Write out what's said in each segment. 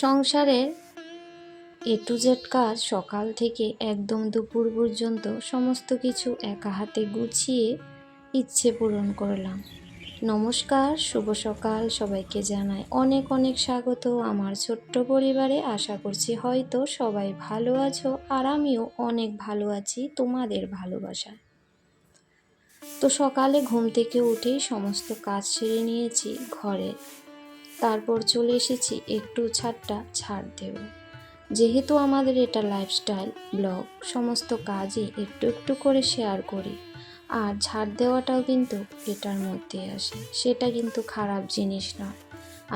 সংসারের এ to Z কাজ সকাল থেকে একদম দুপুর পর্যন্ত সমস্ত কিছু একা হাতে গুছিয়ে ইচ্ছে পূরণ করলাম। নমস্কার, শুভ সকাল। সবাইকে জানাই অনেক অনেক স্বাগত। আমার ছোট্ট পরিবারে আশা করছি হয়তো সবাই ভালো আছো আর আমিও অনেক ভালো আছি তোমাদের ভালোবাসায়। তো সকালে ঘুম থেকে উঠেই সমস্ত কাজ সেরে নিয়েছি ঘরে। তারপর চলে এসেছি একটু ছাড়টা ছাড় দেব। যেহেতু আমাদের এটা লাইফস্টাইল ব্লগ সমস্ত কাজই একটু একটু করে শেয়ার করি, আর ছাড় দেওয়াটাও কিন্তু এটার মধ্যে আসে, সেটা কিন্তু খারাপ জিনিস নয়।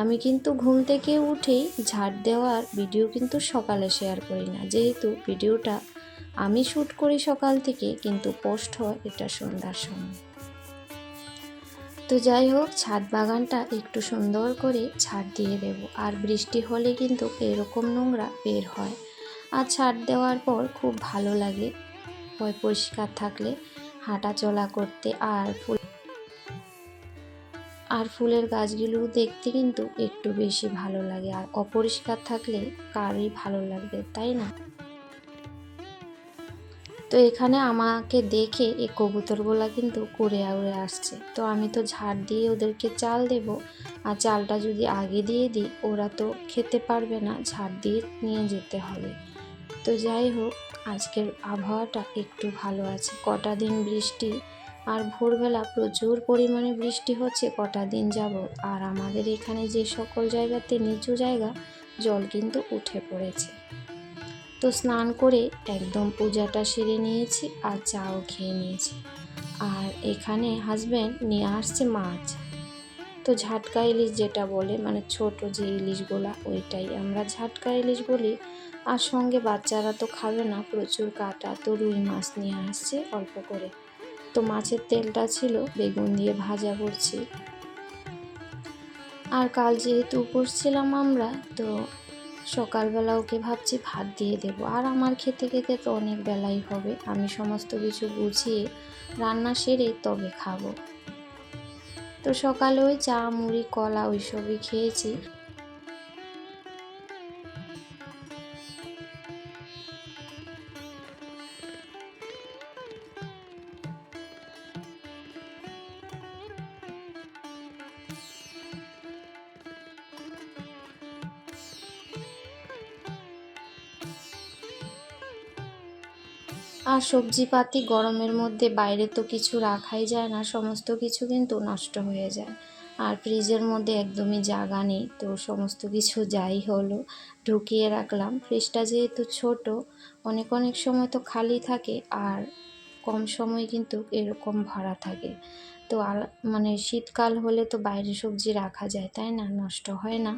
আমি কিন্তু ঘুম থেকে উঠেই ঝাড় দেওয়ার ভিডিও কিন্তু সকালে শেয়ার করি না, যেহেতু ভিডিওটা আমি শ্যুট করি সকাল থেকে, কিন্তু পোস্ট হয় এটা সন্ধ্যার সময়। তো যাই হোক, ছাদ বাগানটা একটু সুন্দর করে ছাদ দিয়ে দেব। আর বৃষ্টি হলে কিন্তু এরকম নোংরা বের হয়। আর ছাদ দেওয়ার পর খুব ভালো লাগে। হয় পরিষ্কার থাকলে হাঁটা চলা করতে আর ফুল আর ফুলের গাছগুলো দেখতে কিন্তু একটু বেশি ভালো লাগে। আর অপরিষ্কার থাকলে কারই ভালো লাগবে, তাই না? তো এখানে আমাকে দেখে এই কবুতরগুলা কিন্তু করে উড়ে আসছে। তো আমি তো ঝাড় দিয়ে ওদেরকে চাল দেব। আর চালটা যদি আগে দিয়ে দিই, ওরা তো খেতে পারবে না, ঝাড় দিয়ে নিয়ে যেতে হবে। তো যাই হোক, আজকের আবহাওয়াটা একটু ভালো আছে। কটা দিন বৃষ্টি, আর ভোরবেলা প্রচুর পরিমাণে বৃষ্টি হচ্ছে, কটা দিন যাব আর আমাদের এখানে যে সকল জায়গাতে নিচু জায়গা, জল কিন্তু উঠে পড়েছে। তো স্নান করে একদম পূজাটা সেরে নিয়েছি আর চাও খেয়ে নিয়েছি। আর এখানে হাজব্যান্ড নিয়ে আসছে মাছ। তো ঝাটকা ইলিশ যেটা বলে মানে ছোট যে ইলিশগুলা, ওইটাই। আমরা ঝাটকা ইলিশ বলি, আর সঙ্গে বাচ্চারা তো খাবে না, প্রচুর কাটা। তো রুই মাছ নিয়ে আসছে অল্প করে। তো মাছের তেলটা ছিল, বেগুন দিয়ে ভাজা করছি। আর কাল যেহেতু উপোস ছিলাম আমরা, তো সকালবেলা ওকে ভাবছি ভাত দিয়ে দেবো। আর আমার খেতে খেতে তো অনেক বেলাই হবে। আমি সমস্ত কিছু বুঝিয়ে রান্না সেরে তবে খাব। তো সকালে ওই চা, মুড়ি, কলা ওইসবই খেয়েছি। আর সবজিপাতি গরমের মধ্যে বাইরে তো কিছু রাখাই যায় না, সমস্ত কিছু কিন্তু নষ্ট হয়ে যায়। আর ফ্রিজের মধ্যে একদমই জায়গা নেই, তো সমস্ত কিছু যাই হলো, ঢুকিয়ে রাখলাম। ফ্রিজটা যেহেতু ছোট, অনেক অনেক সময় তো খালি থাকে আর কম সময় কিন্তু এরকম ভরা থাকে। তো আর মানে শীতকাল হলে তো বাইরে সবজি রাখা যায়, তাই না? নষ্ট হয় না।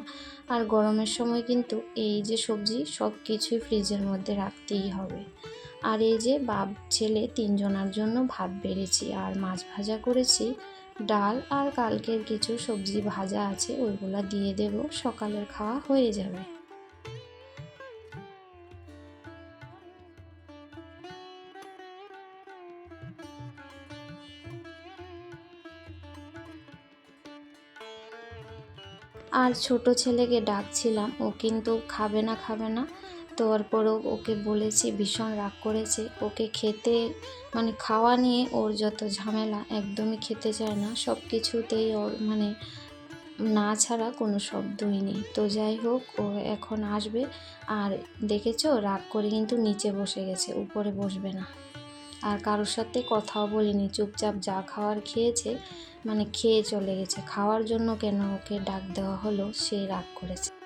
আর গরমের সময় কিন্তু এই যে সবজি সব কিছুই ফ্রিজের মধ্যে রাখতেই হবে। আর এই যে বাপ, ছেলে তিনজনার জন্য ভাত বেড়েছি আর মাছ ভাজা করেছি। ডাল আর কালকের কিছু সবজি ভাজা আছে, ওইগুলো দিয়ে দেব, সকালের খাওয়া হয়ে যাবে। আর ছোট ছেলেকে ডাকছিলাম, ও কিন্তু খাবে না খাবে না। তারপরেও ওকে বলেছি, ভীষণ রাগ করেছে। ওকে খেতে মানে খাওয়া নিয়ে ওর যত ঝামেলা, একদমই খেতে চায় না। সব কিছুতেই ওর মানে না ছাড়া কোনো শব্দই নেই। তো যাই হোক, ও এখন আসবে। আর দেখেছ, রাগ করে কিন্তু নিচে বসে গেছে, উপরে বসবে না। আর কারোর সাথে কথাও বলিনি, চুপচাপ যা খাওয়ার খেয়েছে মানে খেয়ে চলে গেছে। খাওয়ার জন্য কেন ওকে ডাক দেওয়া হলো, সে রাগ করেছে।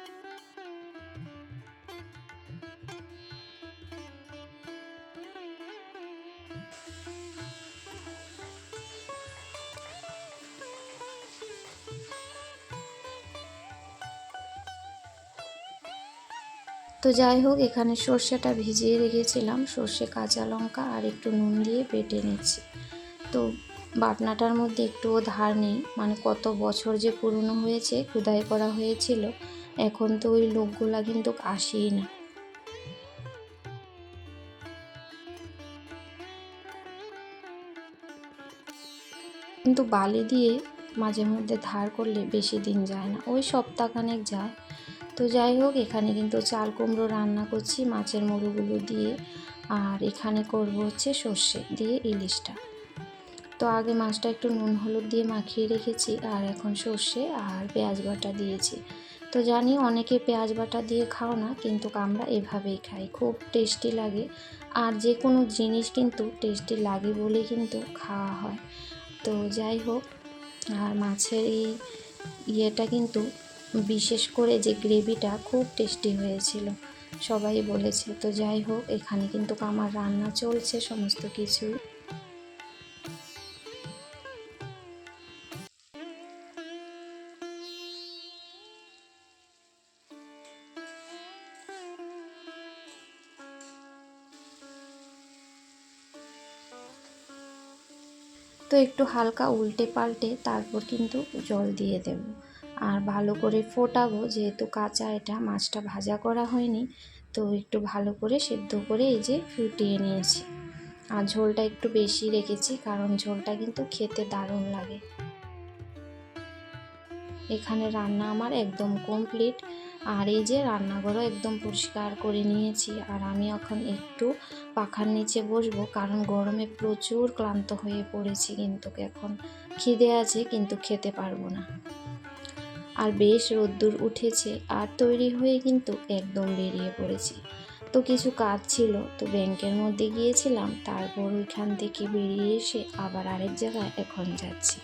তো যাই হোক, এখানে সর্ষেটা ভিজিয়ে রেখেছিলাম। সর্ষে কাঁচা লঙ্কা আর একটু নুন দিয়ে বেটে নিচ্ছি। তো বাটনাটার মধ্যে একটুও ধার নেই। মানে কত বছর যে পুরনো হয়েছে, খুদাই করা হয়েছিল, এখন তো ওই লোকগুলা কিন্তু আসেই না। কিন্তু বালি দিয়ে মাঝে মধ্যে ধার করলে বেশি দিন যায় না। ওই সপ্তাহখানেক যায়। তো যাই হোক, এখানে কিন্তু চাল কুমড়ো রান্না করছি মাছের মুড়োগুলো দিয়ে। আর এখানে করব হচ্ছে সর্ষে দিয়ে ইলিশটা। তো আগে মাছটা একটু নুন হলুদ দিয়ে মাখিয়ে রেখেছি, আর এখন সর্ষে আর পেঁয়াজ বাটা দিয়েছি। তো জানি অনেকে পেঁয়াজ বাটা দিয়ে খাও না, কিন্তু আমরা এভাবেই খাই, খুব টেস্টি লাগে। আর যে কোনো জিনিস কিন্তু টেস্টি লাগে বলে কিন্তু খাওয়া হয়। তো যাই হোক, আর মাছের এই ইয়েটা কিন্তু বিশেষ করে যে গ্রেভিটা খুব টেস্টি হয়েছিল। সবাই বলেছে, তো যাই হোক, এখানে কিন্তু আমার রান্না চলছে সমস্ত কিছুই। তো একটু হালকা উল্টে পাল্টে তারপর কিন্তু জল দিয়ে দেব। আর ভালো করে ফোটাবো, যেহেতু কাঁচা এটা, মাছটা ভাজা করা হয়নি, তো একটু ভালো করে সেদ্ধ করে এই যে ফুটিয়ে নিয়েছি। আর ঝোলটা একটু বেশি রেখেছি, কারণ ঝোলটা কিন্তু খেতে দারুণ লাগে। এখানে রান্না আমার একদম কমপ্লিট। আর এই যে রান্নাঘরও একদম পরিষ্কার করে নিয়েছি, আর আমি এখন একটু পাখার নিচে বসবো, কারণ গরমে প্রচুর ক্লান্ত হয়ে পড়েছি কিন্তু এখন। খিদে আছে, কিন্তু খেতে পারব না। আর বেশ রোদ্দুর উঠেছে আর তৈরি হয়ে কিন্তু একদম বেরিয়ে পড়েছি। তো কিছু কাজ ছিল, তো ব্যাংকের মধ্যে গিয়েছিলাম, তারপর ওইখান থেকে বেরিয়ে এসে আবার আরেক জায়গায় এখন যাচ্ছি।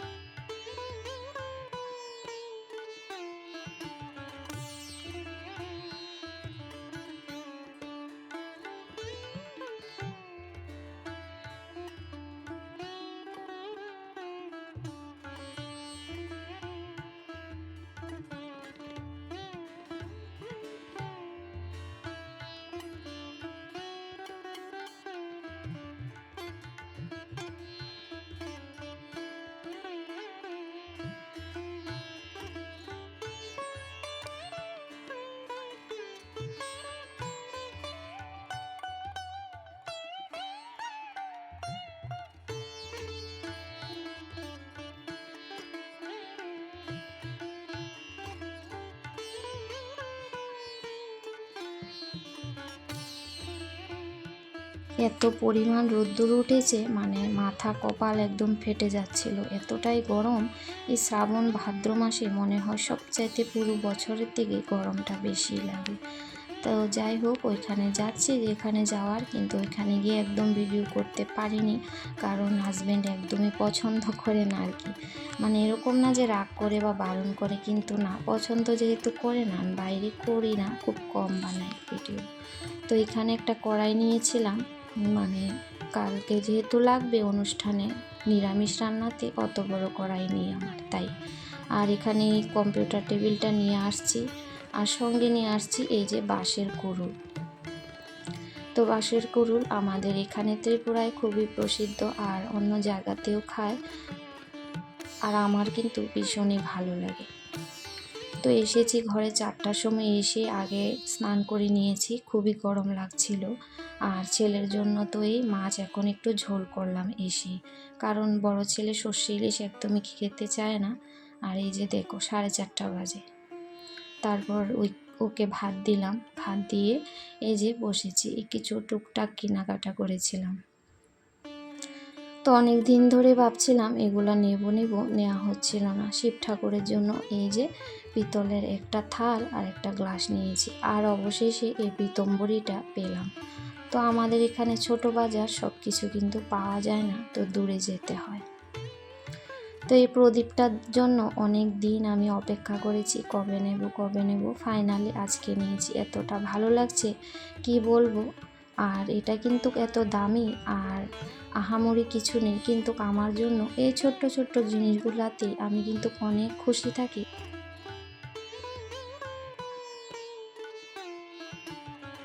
এত পরিমাণ রোদ্দুর উঠেছে মানে মাথা, কপাল একদম ফেটে যাচ্ছিল। এতটাই গরম, এই শ্রাবণ ভাদ্র মাসে মনে হয় সবচাইতে পুরো বছরের থেকে গরমটা বেশি লাগে। তো যাই হোক, ওইখানে যাচ্ছি, যেখানে যাওয়ার, কিন্তু ওইখানে গিয়ে একদম ভিডিও করতে পারিনি, কারণ হাজব্যান্ড একদমই পছন্দ করে না আর কি। মানে এরকম না যে রাগ করে বা বারণ করে, কিন্তু না, পছন্দ যেহেতু করে না বাইরে করি না, খুব কম বানাই ভিডিও তো এখানে একটা কড়াই নিয়েছিলাম মানে কালকে যেহেতু লাগবে অনুষ্ঠানে, নিরামিষ রান্নাতে অত বড় কড়াই নিই আমার, তাই। আর এখানে কম্পিউটার টেবিলটা নিয়ে আসছি আর সঙ্গে নিয়ে আসছি এই যে বাঁশের কুরুল তো বাঁশের কুরুল আমাদের এখানে ত্রিপুরায় খুবই প্রসিদ্ধ আর অন্য জায়গাতেও খায়। আর আমার কিন্তু ভীষণই ভালো লাগে। তো এসেছি ঘরে চারটার সময় এসে আগে স্নান করে নিয়েছি, খুবই গরম লাগছিল। আর ছেলের জন্য তো এই মাছ এখন একটু ঝোল করলাম এসে। কারণ বড় ছেলে সর্ষে ইলিশ একদমই খেতে চায় না। আর এই যে দেখো, সাড়ে চারটা বাজে। তারপর ওই, ওকে ভাত দিলাম। ভাত দিয়ে এই যে বসেছি কিছু টুকটাক কেনাকাটা করেছিলাম। তো অনেক দিন ধরে ভাবছিলাম এগুলো নেব নেব, নেওয়া হচ্ছিল না। শিব ঠাকুরের জন্য এই যে পিতলের একটা থাল আর একটা গ্লাস নিয়েছি। আর অবশেষে এই পিতম্বরিটা পেলাম। তো আমাদের এখানে ছোট বাজার সব কিছু কিন্তু পাওয়া যায় না, তো দূরে যেতে হয়। তো এই প্রদীপটার জন্য অনেক দিন আমি অপেক্ষা করেছি, কবে নেব কবে নেব। ফাইনালি আজকে নিয়েছি। এতটা ভালো লাগছে, কি বলব? আর এটা কিন্তু এত দামি আর আহামরি কিছু নেই। কিন্তু আমার জন্য এই ছোট্ট ছোট্ট জিনিসগুলাতে আমি কিন্তু অনেক খুশি থাকি।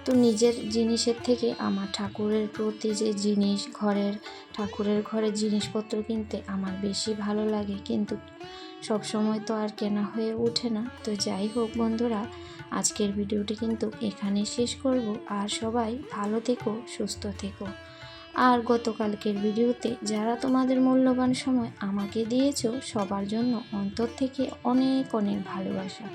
তো নিজের জিনিসের থেকে আমার ঠাকুরের প্রতি যে জিনিস, ঘরের, ঠাকুরের ঘরের জিনিসপত্র কিনতে আমার বেশি ভালো লাগে। কিন্তু সব সময় তো আর কেনা হয়ে ওঠে না। তো যাই হোক বন্ধুরা, আজকের ভিডিওটি কিন্তু এখানে শেষ করব। আর সবাই ভালো থেকো, সুস্থ থেকো। আর গতকালকের ভিডিওতে যারা তোমাদের মূল্যবান সময় আমাকে দিয়েছ, সবার জন্য অন্তর থেকে অনেক অনেক ভালোবাসা।